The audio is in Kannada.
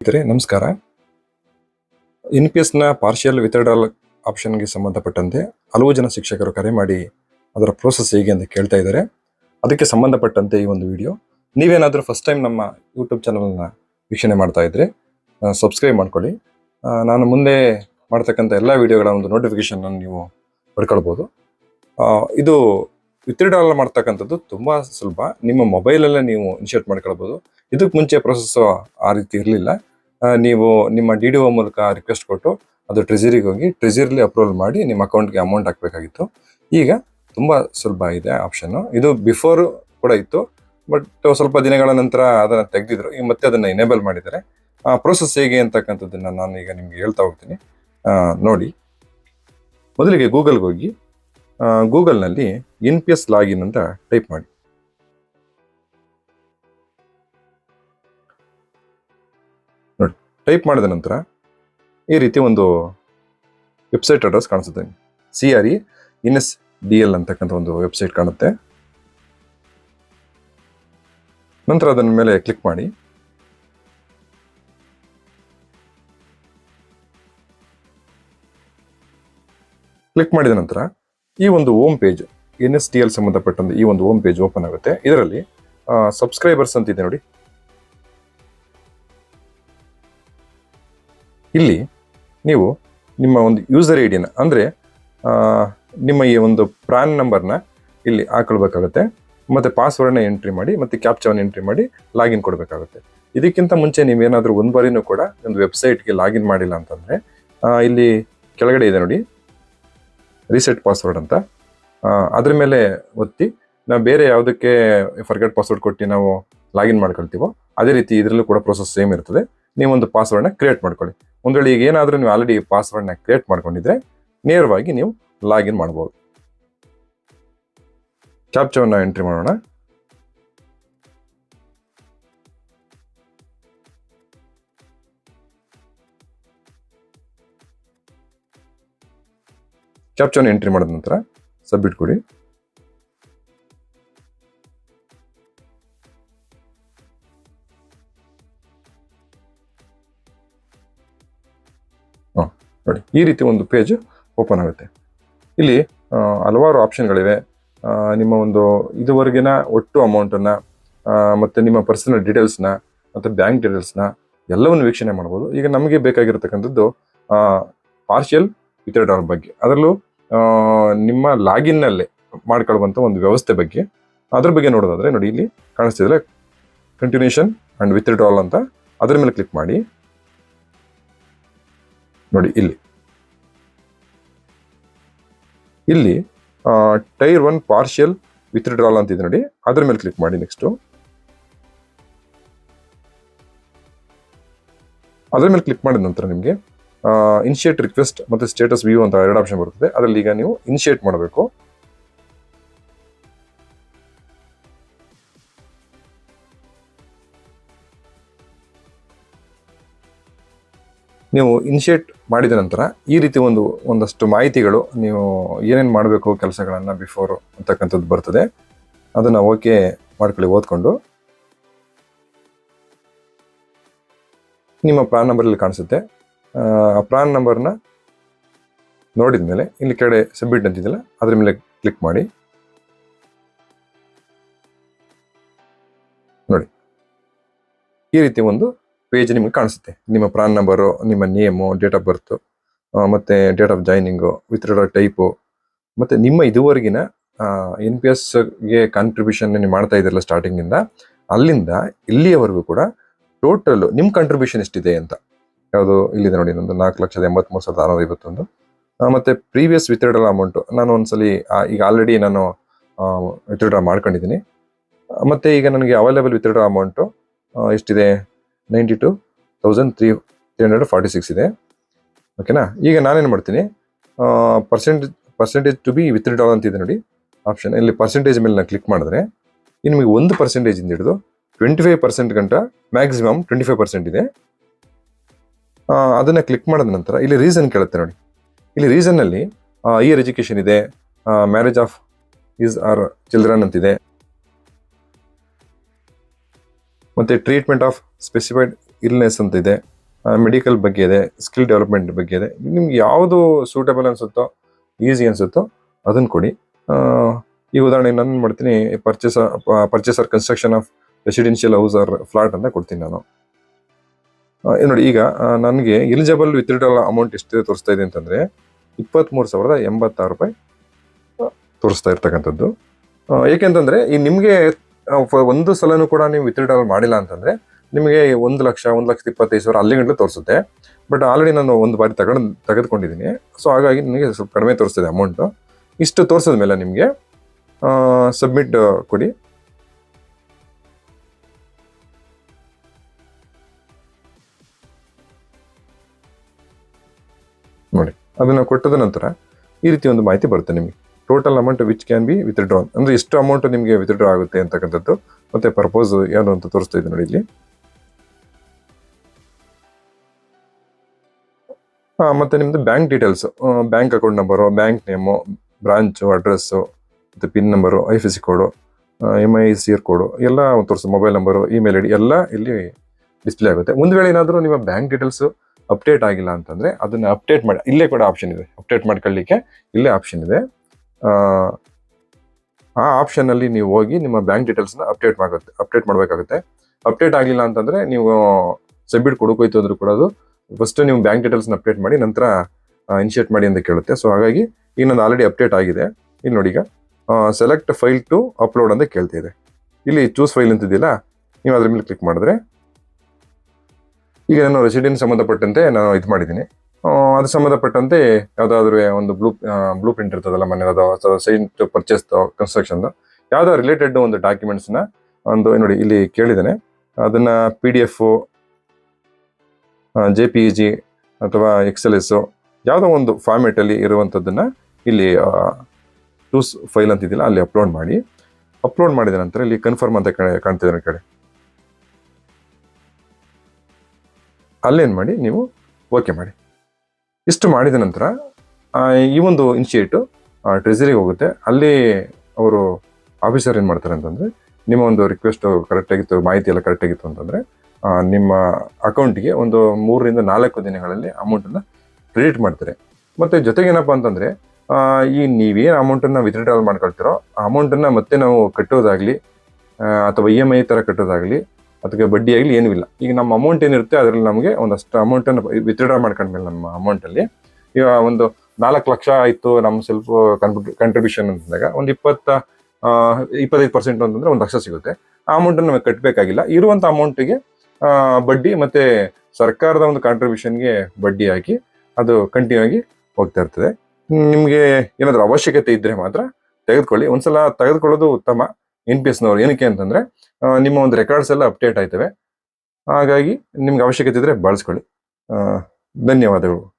ಸ್ನೇಹಿತರೆ, ನಮಸ್ಕಾರ. ಎನ್ ಪಿ ಎಸ್ನ ಪಾರ್ಷಿಯಲ್ ವಿತರ್ಡಲ್ ಆಪ್ಷನ್ಗೆ ಸಂಬಂಧಪಟ್ಟಂತೆ ಹಲವು ಜನ ಶಿಕ್ಷಕರು ಕರೆ ಮಾಡಿ ಅದರ ಪ್ರೋಸೆಸ್ ಹೇಗೆ ಅಂತ ಕೇಳ್ತಾ ಇದ್ದಾರೆ. ಅದಕ್ಕೆ ಸಂಬಂಧಪಟ್ಟಂತೆ ಈ ಒಂದು ವಿಡಿಯೋ ನೀವೇನಾದರೂ ಫಸ್ಟ್ ಟೈಮ್ ನಮ್ಮ ಯೂಟ್ಯೂಬ್ ಚಾನಲ್ನ ವೀಕ್ಷಣೆ ಮಾಡ್ತಾ ಇದ್ರೆ ಸಬ್ಸ್ಕ್ರೈಬ್ ಮಾಡ್ಕೊಳ್ಳಿ. ನಾನು ಮುಂದೆ ಮಾಡ್ತಕ್ಕಂಥ ಎಲ್ಲ ವಿಡಿಯೋಗಳ ಒಂದು ನೋಟಿಫಿಕೇಶನ್ ನೀವು ಪಡ್ಕೊಳ್ಬೋದು. ಇದು ವಿತ್ಡ್ರಾಲ್ ಮಾಡ್ತಕ್ಕಂಥದ್ದು ತುಂಬಾ ಸುಲಭ. ನಿಮ್ಮ ಮೊಬೈಲಲ್ಲೇ ನೀವು ಇನಿಷಿಯೇಟ್ ಮಾಡ್ಕೊಳ್ಬೋದು. ಇದಕ್ಕೆ ಮುಂಚೆ ಪ್ರೊಸೆಸ್ ಆ ರೀತಿ ಇರಲಿಲ್ಲ. ನೀವು ನಿಮ್ಮ ಡಿ ಡಿ ಒ ಮೂಲಕ ರಿಕ್ವೆಸ್ಟ್ ಕೊಟ್ಟು ಅದು ಟ್ರೆಜರಿಗೆ ಹೋಗಿ ಟ್ರೆಜರಿಲಿ ಅಪ್ರೂವಲ್ ಮಾಡಿ ನಿಮ್ಮ ಅಕೌಂಟ್ಗೆ ಅಮೌಂಟ್ ಹಾಕಬೇಕಾಗಿತ್ತು. ಈಗ ತುಂಬ ಸುಲಭ ಇದೆ ಆಪ್ಷನ್ ಇದು ಬಿಫೋರ್ ಕೂಡ ಇತ್ತು. ಬಟ್ ಸ್ವಲ್ಪ ದಿನಗಳ ನಂತರ ಅದನ್ನು ತೆಗೆದಿದ್ರು. ಈಗ ಮತ್ತೆ ಅದನ್ನು ಎನೇಬಲ್ ಮಾಡಿದ್ದಾರೆ. ಆ ಪ್ರೋಸೆಸ್ ಹೇಗೆ ಅಂತಕ್ಕಂಥದ್ದನ್ನು ನಾನು ಈಗ ನಿಮಗೆ ಹೇಳ್ತಾ ಹೋಗ್ತೀನಿ. ನೋಡಿ. ಮೊದಲಿಗೆ ಗೂಗಲ್ಗೆ ಹೋಗಿ ಗೂಗಲ್ನಲ್ಲಿ ಎನ್ ಪಿ ಎಸ್ ಲಾಗಿನ್ ಅಂತ ಟೈಪ್ ಮಾಡಿ. ನೋಡಿ, ಟೈಪ್ ಮಾಡಿದ ನಂತರ ಈ ರೀತಿ ಒಂದು ವೆಬ್ಸೈಟ್ ಅಡ್ರೆಸ್ ಕಾಣಿಸುತ್ತೆ. C R E N S D L ಅಂತಕ್ಕಂಥ ಒಂದು ವೆಬ್ಸೈಟ್ ಕಾಣುತ್ತೆ. ನಂತರ ಅದನ್ನ ಮೇಲೆ ಕ್ಲಿಕ್ ಮಾಡಿ. ಕ್ಲಿಕ್ ಮಾಡಿದ ನಂತರ ಈ ಒಂದು home page N S T L ಸಂಬಂಧಪಟ್ಟಂತೆ ಈ ಒಂದು ಓಮ್ ಪೇಜ್ ಓಪನ್ ಆಗುತ್ತೆ. ಇದರಲ್ಲಿ ಸಬ್ಸ್ಕ್ರೈಬರ್ಸ್ ಅಂತ ಇದೆ ನೋಡಿ. ಇಲ್ಲಿ ನೀವು ನಿಮ್ಮ ಒಂದು ಯೂಸರ್ ಐ ಡಿನ ಅಂದರೆ ನಿಮ್ಮ ಈ ಒಂದು ಪ್ರ್ಯಾನ್ ನಂಬರ್ನ ಇಲ್ಲಿ ಹಾಕೊಳ್ಬೇಕಾಗುತ್ತೆ. ಮತ್ತು ಪಾಸ್ವರ್ಡ್ನ ಎಂಟ್ರಿ ಮಾಡಿ, ಮತ್ತು ಕ್ಯಾಪ್ಚಾವನ್ನು ಎಂಟ್ರಿ ಮಾಡಿ ಲಾಗಿನ್ ಕೊಡಬೇಕಾಗುತ್ತೆ. ಇದಕ್ಕಿಂತ ಮುಂಚೆ ನೀವೇನಾದರೂ ಒಂದು ಬಾರಿನೂ ಕೂಡ ಒಂದು ವೆಬ್ಸೈಟ್ಗೆ ಲಾಗಿನ್ ಮಾಡಿಲ್ಲ ಅಂತಂದರೆ ಇಲ್ಲಿ ಕೆಳಗಡೆ ಇದೆ ನೋಡಿ. ರೀಸೆಟ್ ಪಾಸ್ವರ್ಡ್ ಅಂತ. ಅದ್ರ ಮೇಲೆ ಒತ್ತಿ ನಾವು ಬೇರೆ ಯಾವುದಕ್ಕೆ ಫರ್ಗೆಟ್ ಪಾಸ್ವರ್ಡ್ ಕೊಟ್ಟು ನಾವು ಲಾಗಿನ್ ಮಾಡ್ಕೊಳ್ತೀವೋ, ಅದೇ ರೀತಿ ಇದರಲ್ಲೂ ಕೂಡ ಪ್ರೊಸೆಸ್ ಸೇಮ್ ಇರ್ತದೆ. ನೀವೊಂದು ಪಾಸ್ವರ್ಡ್ನ ಕ್ರಿಯೇಟ್ ಮಾಡ್ಕೊಳ್ಳಿ. ಒಂದು ವೇಳೆ ಈಗ ಏನಾದರೂ ನೀವು ಆಲ್ರೆಡಿ ಪಾಸ್ವರ್ಡ್ನ ಕ್ರಿಯೇಟ್ ಮಾಡ್ಕೊಂಡಿದ್ರೆ ನೇರವಾಗಿ ನೀವು ಲಾಗಿನ್ ಮಾಡ್ಬೋದು. ಕ್ಯಾಪ್ಚವನ್ನು ಎಂಟ್ರಿ ಮಾಡೋಣ. ಕ್ಯಾಪ್ಚವನ್ನು ಎಂಟ್ರಿ ಮಾಡಿದ ನಂತರ ಸಬ್ಮಿಟ್ ಕೊಡಿ. ಹಾಂ, ನೋಡಿ, ಈ ರೀತಿ ಒಂದು ಪೇಜ್ ಓಪನ್ ಆಗುತ್ತೆ. ಇಲ್ಲಿ ಹಲವಾರು ಆಪ್ಷನ್ಗಳಿವೆ ನಿಮ್ಮ ಒಂದು ಇದುವರೆಗಿನ ಒಟ್ಟು ಅಮೌಂಟನ್ನು ಮತ್ತು ನಿಮ್ಮ ಪರ್ಸನಲ್ ಡೀಟೇಲ್ಸ್ನ ಮತ್ತು ಬ್ಯಾಂಕ್ ಡೀಟೇಲ್ಸ್ನ ಎಲ್ಲವನ್ನು ವೀಕ್ಷಣೆ ಮಾಡ್ಬೋದು. ಈಗ ನಮಗೆ ಬೇಕಾಗಿರತಕ್ಕಂಥದ್ದು ಪಾರ್ಷಿಯಲ್ ವಿತ್ಡ್ರಾಲ್ ಬಗ್ಗೆ. ಅದರಲ್ಲೂ ನಿಮ್ಮ ಲಾಗಿನ್ನಲ್ಲೇ ಮಾಡ್ಕೊಳ್ಳುವಂಥ ಒಂದು ವ್ಯವಸ್ಥೆ ಬಗ್ಗೆ ಅದ್ರ ಬಗ್ಗೆ ನೋಡೋದಾದ್ರೆ ನೋಡಿ, ಇಲ್ಲಿ ಕಾಣಿಸ್ತಿದ್ರೆ ಕಂಟಿನ್ಯೂಷನ್ ಅಂಡ್ ವಿತ್ಡ್ರಾಲ್ ಅಂತ. ಅದ್ರ ಮೇಲೆ ಕ್ಲಿಕ್ ಮಾಡಿ. ನೋಡಿ, ಇಲ್ಲಿ. ಇಲ್ಲಿ ಟೈರ್ ಒನ್ ಪಾರ್ಷಿಯಲ್ ವಿತ್ಡ್ರಾಲ್ ಅಂತ ಇದೆ ನೋಡಿ. ಅದ್ರ ಮೇಲೆ ಕ್ಲಿಕ್ ಮಾಡಿ ನೆಕ್ಸ್ಟ್ ಅದ್ರ ಮೇಲೆ ಕ್ಲಿಕ್ ಮಾಡಿದ ನಂತರ ನಿಮಗೆ ಇನಿಷಿಯೇಟ್ ರಿಕ್ವೆಸ್ಟ್ ಮತ್ತು ಸ್ಟೇಟಸ್ ವ್ಯೂ ಅಂತ ಎರಡು ಆಪ್ಷನ್ ಬರುತ್ತದೆ ಅದರಲ್ಲಿ ಈಗ ನೀವು ಇನಿಷಿಯೇಟ್ ಮಾಡಬೇಕು. ನೀವು ಇನಿಷಿಯೇಟ್ ಮಾಡಿದ ನಂತರ ಈ ರೀತಿ ಒಂದು, ಒಂದಷ್ಟು ಮಾಹಿತಿಗಳು ನೀವು ಏನೇನು ಮಾಡಬೇಕು ಕೆಲಸಗಳನ್ನು ಬಿಫೋರ್ ಅಂತಕ್ಕಂಥದ್ದು ಬರ್ತದೆ. ಅದನ್ನು ಓಕೆ ಮಾಡ್ಕೊಳ್ಳಿ, ಓದ್ಕೊಂಡು. ನಿಮ್ಮ ಪ್ಲಾನ್ ನಂಬರಲ್ಲಿ ಕಾಣಿಸುತ್ತೆ. ಪ್ರಾನ್ ನಂಬರ್ನ ನೋಡಿದ ಮೇಲೆ ಇಲ್ಲಿ ಕೆಳಗಡೆ ಸಬ್ಮಿಟ್ ಅಂತಿದೆಯಲ್ಲ, ಅದ್ರ ಮೇಲೆ ಕ್ಲಿಕ್ ಮಾಡಿ. ನೋಡಿ. ಈ ರೀತಿ ಒಂದು ಪೇಜ್ ನಿಮಗೆ ಕಾಣಿಸುತ್ತೆ. ನಿಮ್ಮ ಪ್ರಾನ್ ನಂಬರು ನಿಮ್ಮ ನೇಮು ಡೇಟ್ ಆಫ್ ಬರ್ತು ಮತ್ತೆ date of joining with type ಮತ್ತೆ ನಿಮ್ಮ ಇದುವರೆಗಿನ ಎನ್ ಪಿ ಎಸ್ಗೆ ಕಾಂಟ್ರಿಬ್ಯೂಷನ್ ನೀವು ಮಾಡ್ತಾ ಇದ್ರಲ್ಲ ಸ್ಟಾರ್ಟಿಂಗಿಂದ ಅಲ್ಲಿಂದ ಇಲ್ಲಿಯವರೆಗೂ ಕೂಡ ಟೋಟಲ್ ನಿಮ್ಮ ಕಾಂಟ್ರಿಬ್ಯೂಷನ್ ಎಷ್ಟಿದೆ ಅಂತ. ಯಾವುದು ಇಲ್ಲಿದೆ ನೋಡಿ ಒಂದು ನಾಲ್ಕು ಲಕ್ಷದ ಎಂಬತ್ಮೂರು ಸಾವಿರದ ಆರುನೂರ ಐವತ್ತೊಂದು. ಮತ್ತು ಪ್ರೀವಿಯಸ್ ವಿತ್ಡ್ರಾಲ್ ಅಮೌಂಟು ನಾನು ಒಂದ್ಸಲಿ ಈಗ ಆಲ್ರೆಡಿ ನಾನು ವಿತ್ಡ್ರಾ ಮಾಡ್ಕೊಂಡಿದ್ದೀನಿ. ಮತ್ತು ಈಗ ನನಗೆ ಅವೈಲೇಬಲ್ ವಿತ್ಡ್ರಾ ಅಮೌಂಟು ಎಷ್ಟಿದೆ? Ninety two thousand three three hundred forty six ಇದೆ ಓಕೆನಾ ಈಗ ನಾನೇನು ಮಾಡ್ತೀನಿ? Percentage percentage to be withdrawal ಅಂತಿದೆ ನೋಡಿ ಆಪ್ಷನ್ ಇಲ್ಲಿ ಪರ್ಸೆಂಟೇಜ್ ಮೇಲೆ ನಾನು ಕ್ಲಿಕ್ ಮಾಡಿದ್ರೆ ನಿಮಗೆ ಒಂದು ಪರ್ಸೆಂಟೇಜಿಂದ ಹಿಡಿದು ಟ್ವೆಂಟಿ ಫೈವ್ ಪರ್ಸೆಂಟ್ ಗಂಟ ಮ್ಯಾಕ್ಸಿಮಮ್ ಟ್ವೆಂಟಿ ಫೈವ್ ಪರ್ಸೆಂಟ್ ಇದೆ. ಅದನ್ನ ಕ್ಲಿಕ್ ಮಾಡಿದ ನಂತರ ಇಲ್ಲಿ ರೀಸನ್ ಕೇಳುತ್ತೆ ನೋಡಿ. ಇಲ್ಲಿ ರೀಸನ್ನಲ್ಲಿ ಇಯರ್ ಎಜುಕೇಷನ್ ಇದೆ marriage of his or children ಅಂತಿದೆ. ಮತ್ತು ಟ್ರೀಟ್ಮೆಂಟ್ ಆಫ್ ಸ್ಪೆಸಿಫೈಡ್ ಇಲ್ನೆಸ್ ಅಂತ ಇದೆ ಮೆಡಿಕಲ್ ಬಗ್ಗೆ ಇದೆ ಸ್ಕಿಲ್ ಡೆವಲಪ್ಮೆಂಟ್ ಬಗ್ಗೆ ಇದೆ. ನಿಮ್ಗೆ ಯಾವುದು ಸೂಟಬಲ್ ಅನ್ಸುತ್ತೋ ಈಸಿ ಅನಿಸುತ್ತೋ ಅದನ್ನು ಕೊಡಿ. ಈ ಉದಾಹರಣೆ ನಾನು ಮಾಡ್ತೀನಿ purchase purchaser construction of residential house or flat ಅಂತ ಕೊಡ್ತೀನಿ ನಾನು. ನೋಡಿ, ಈಗ ನನಗೆ ಎಲಿಜಿಬಲ್ ವಿತ್ಡ್ರಾಲ್ ಅಮೌಂಟ್ ಎಷ್ಟಿದೆ ತೋರಿಸ್ತಾ ಇದೆ ಅಂತಂದರೆ ಇಪ್ಪತ್ತ್ಮೂರು ಸಾವಿರದ ಎಂಬತ್ತಾರು ರೂಪಾಯಿ ತೋರಿಸ್ತಾ ಇರ್ತಕ್ಕಂಥದ್ದು. ಏಕೆಂತಂದರೆ, ಈ ನಿಮಗೆ ಒಂದು ಸಲನೂ ಕೂಡ ನೀವು ವಿತ್ಡ್ರಾಲ್ ಮಾಡಿಲ್ಲ ಅಂತಂದರೆ, ನಿಮಗೆ ಒಂದು ಲಕ್ಷ, ಒಂದು ಲಕ್ಷದ ಇಪ್ಪತ್ತೈದು ಸಾವಿರ ಅಲ್ಲಿ ಗಂಟಲು ತೋರಿಸುತ್ತೆ. ಬಟ್ ಆಲ್ರೆಡಿ ನಾನು ಒಂದು ಬಾರಿ ತಗೊಂಡು ತೆಗೆದುಕೊಂಡಿದ್ದೀನಿ ಸೊ ಹಾಗಾಗಿ ನನಗೆ ಸ್ವಲ್ಪ ಕಡಿಮೆ ತೋರಿಸ್ತಿದೆ ಅಮೌಂಟು ಇಷ್ಟು ತೋರಿಸಿದ ಮೇಲೆ ನಿಮಗೆ ಸಬ್ಮಿಟ್ ಕೊಡಿ. ನೋಡಿ. ಅದನ್ನು ಕೊಟ್ಟದ ನಂತರ ಈ ರೀತಿ ಒಂದು ಮಾಹಿತಿ ಬರುತ್ತೆ ನಿಮಗೆ. Total amount which can be withdrawn ಅಂದರೆ ಎಷ್ಟು ಅಮೌಂಟ್ ನಿಮಗೆ ವಿತ್ಡ್ರಾ ಆಗುತ್ತೆ ಅಂತಕ್ಕಂಥದ್ದು. ಮತ್ತೆ ಪರ್ಪೋಸ್ ಏನು ಅಂತ ತೋರಿಸ್ತಾ ಇದೆ ನೋಡಿ ಇಲ್ಲಿ. ಹಾಂ, ಮತ್ತೆ ನಿಮ್ಮದು bank details bank account number bank name branch address ಮತ್ತು pin number I F C code M I C R code ಎಲ್ಲ ತೋರಿಸು mobile number email I D ಎಲ್ಲ ಇಲ್ಲಿ ಡಿಸ್ಪ್ಲೇ ಆಗುತ್ತೆ. ಒಂದು ವೇಳೆ ಏನಾದರೂ ನಿಮ್ಮ ಬ್ಯಾಂಕ್ ಡೀಟೇಲ್ಸ್ ಅಪ್ಡೇಟ್ ಆಗಿಲ್ಲ ಅಂತಂದ್ರೆ ಅದನ್ನ ಅಪ್ಡೇಟ್ ಮಾಡಿ ಇಲ್ಲೇ ಕೂಡ ಆಪ್ಷನ್ ಇದೆ. ಅಪ್ಡೇಟ್ ಮಾಡ್ಕೊಳ್ಳಿಕ್ಕೆ ಇಲ್ಲೇ ಆಪ್ಷನ್ ಇದೆ. ಆ, ಆಪ್ಷನಲ್ಲಿ ನೀವು ಹೋಗಿ ನಿಮ್ಮ ಬ್ಯಾಂಕ್ ಡೀಟೇಲ್ಸ್ನ ಅಪ್ಡೇಟ್ ಮಾಡುತ್ತೆ ಅಪ್ಡೇಟ್ ಮಾಡಬೇಕಾಗುತ್ತೆ. ಅಪ್ಡೇಟ್ ಆಗಿಲ್ಲ ಅಂತಂದ್ರೆ ನೀವು ಸಬ್ಮಿಟ್ ಕೊಡೋಕೋಯ್ತು ಅಂದ್ರೂ ಕೂಡ ಅದು ಫಸ್ಟ್ ನೀವು ಬ್ಯಾಂಕ್ ಡೀಟೇಲ್ಸ್ನ ಅಪ್ಡೇಟ್ ಮಾಡಿ ನಂತರ ಇನಿಷಿಯೇಟ್ ಮಾಡಿ ಅಂತ ಕೇಳುತ್ತೆ. ಸೊ ಹಾಗಾಗಿ ಈಗ ನಂದು ಆಲ್ರೆಡಿ ಅಪ್ಡೇಟ್ ಆಗಿದೆ. ಇಲ್ಲಿ ನೋಡಿ ಈಗ ಸೆಲೆಕ್ಟ್ ಫೈಲ್ ಟು ಅಪ್ಲೋಡ್ ಅಂತ ಕೇಳ್ತಿದೆ ಇಲ್ಲಿ ಚೂಸ್ ಫೈಲ್ ಅಂತಿದೆಯಲ್ಲ ನೀವು ಅದ್ರ ಮೇಲೆ ಕ್ಲಿಕ್ ಮಾಡಿದ್ರೆ ಈಗ ನಾನು ರೆಸಿಡೆನ್ಸ್ ಸಂಬಂಧಪಟ್ಟಂತೆ ನಾನು ಇದು ಮಾಡಿದ್ದೀನಿ. ಅದು ಸಂಬಂಧಪಟ್ಟಂತೆ ಯಾವುದಾದ್ರೂ ಒಂದು ಬ್ಲೂ ಬ್ಲೂ ಪ್ರಿಂಟ್ ಇರ್ತದಲ್ಲ ಮನೆ ಅಥವಾ ಸೈಟ್ ಪರ್ಚೇಸ್ ಕನ್ಸ್ಟ್ರಕ್ಷನ್ ಯಾವ್ದೋ ರಿಲೇಟೆಡ್ ಒಂದು ಡಾಕ್ಯುಮೆಂಟ್ಸ್ನ ಒಂದು ನೋಡಿ ಇಲ್ಲಿ ಕೇಳಿದ್ದೇನೆ. ಅದನ್ನ P D F J P G ಅಥವಾ ಎಕ್ಸೆಲ್ ಎಸ್ಸು ಯಾವುದೋ ಒಂದು ಫಾರ್ಮೆಟಲ್ಲಿ ಇರುವಂಥದ್ದನ್ನ ಇಲ್ಲಿ ಟೂಸ್ ಫೈಲ್ ಅಂತಿದ್ದಿಲ್ಲ ಅಲ್ಲಿ ಅಪ್ಲೋಡ್ ಮಾಡಿ. ಅಪ್ಲೋಡ್ ಮಾಡಿದ ನಂತರ ಇಲ್ಲಿ ಕನ್ಫರ್ಮ್ ಅಂತ ಕಾಣ್ತಿದ್ದಾರೆ ಕಡೆ ಅಲ್ಲೇನು ಮಾಡಿ, ನೀವು ಓಕೆ ಮಾಡಿ. ಇಷ್ಟು ಮಾಡಿದ ನಂತರ ಈ ಒಂದು ಇನ್ಸ್ಟಿಟ್ಯೂಟು ಟ್ರೆಸರಿಗೆ ಹೋಗುತ್ತೆ. ಅಲ್ಲಿ ಅವರು ಆಫೀಸರ್ ಏನು ಮಾಡ್ತಾರೆ ಅಂತಂದರೆ, ನಿಮ್ಮ ಒಂದು ರಿಕ್ವೆಸ್ಟ್ ಕರೆಕ್ಟಾಗಿತ್ತು ಮಾಹಿತಿ ಎಲ್ಲ ಕರೆಕ್ಟಾಗಿತ್ತು ಅಂತಂದರೆ ನಿಮ್ಮ ಅಕೌಂಟಿಗೆ ಒಂದು ಮೂರರಿಂದ ನಾಲ್ಕು ದಿನಗಳಲ್ಲಿ ಅಮೌಂಟನ್ನು ಕ್ರೆಡಿಟ್ ಮಾಡ್ತಾರೆ. ಮತ್ತು ಜೊತೆಗೆ ಅಂತಂದರೆ ಈ ನೀವೇನು ಅಮೌಂಟನ್ನು ವಿತ್ಡ್ರಾಲ್ ಮಾಡ್ಕೊಳ್ತೀರೋ, ಆ ಅಮೌಂಟನ್ನು ಮತ್ತೆ ನಾವು ಕಟ್ಟೋದಾಗಲಿ ಅಥವಾ ಇ ಎಂ ಐ ಥರ ಕಟ್ಟೋದಾಗ್ಲಿ ಅದಕ್ಕೆ ಬಡ್ಡಿ ಆಗಲಿ ಏನೂ ಇಲ್ಲ. ಈಗ ನಮ್ಮ ಅಮೌಂಟ್ ಏನಿರುತ್ತೆ ಅದರಲ್ಲಿ ನಮಗೆ ಒಂದಷ್ಟು ಅಮೌಂಟನ್ನು ವಿತ್ಡ್ರಾ ಮಾಡ್ಕೊಂಡ್ಮೇಲೆ ನಮ್ಮ ಅಮೌಂಟಲ್ಲಿ ಈಗ ಒಂದು ನಾಲ್ಕು ಲಕ್ಷ ಆಯಿತು ನಮ್ಮ ಸೆಲ್ಫ್ ಕಂಟ್ರಿಬ್ಯೂಷನ್ ಅಂತಂದಾಗ ಒಂದು ಇಪ್ಪತ್ತ ಇಪ್ಪತ್ತೈದು ಪರ್ಸೆಂಟ್ ಅಂತಂದ್ರೆ ಒಂದು ಲಕ್ಷ ಸಿಗುತ್ತೆ. ಆ ಅಮೌಂಟನ್ನು ನಮಗೆ ಕಟ್ಟಬೇಕಾಗಿಲ್ಲ ಇರುವಂಥ ಅಮೌಂಟಿಗೆ ಬಡ್ಡಿ ಮತ್ತು ಸರ್ಕಾರದ ಒಂದು ಕಾಂಟ್ರಿಬ್ಯೂಷನ್ಗೆ ಬಡ್ಡಿ ಹಾಕಿ ಅದು ಕಂಟಿನ್ಯೂ ಆಗಿ ಹೋಗ್ತಾ ಇರ್ತದೆ. ನಿಮಗೆ ಏನಾದರೂ ಅವಶ್ಯಕತೆ ಇದ್ದರೆ ಮಾತ್ರ ತೆಗೆದುಕೊಳ್ಳಿ. ಒಂದ್ಸಲ ತೆಗೆದುಕೊಳ್ಳೋದು ಉತ್ತಮ. ಎನ್ ಪಿ ಎಸ್ನವ್ರು ಏನಕ್ಕೆ ಅಂತಂದ್ರೆ ನಿಮ್ಮ ಒಂದು ರೆಕಾರ್ಡ್ಸ್ ಎಲ್ಲ ಅಪ್ಡೇಟ್ ಆಯ್ತವೆ. ಹಾಗಾಗಿ ನಿಮ್ಗೆ ಅವಶ್ಯಕತೆ ಇದ್ರೆ ಬಳಸ್ಕೊಳ್ಳಿ. ಧನ್ಯವಾದಗಳು.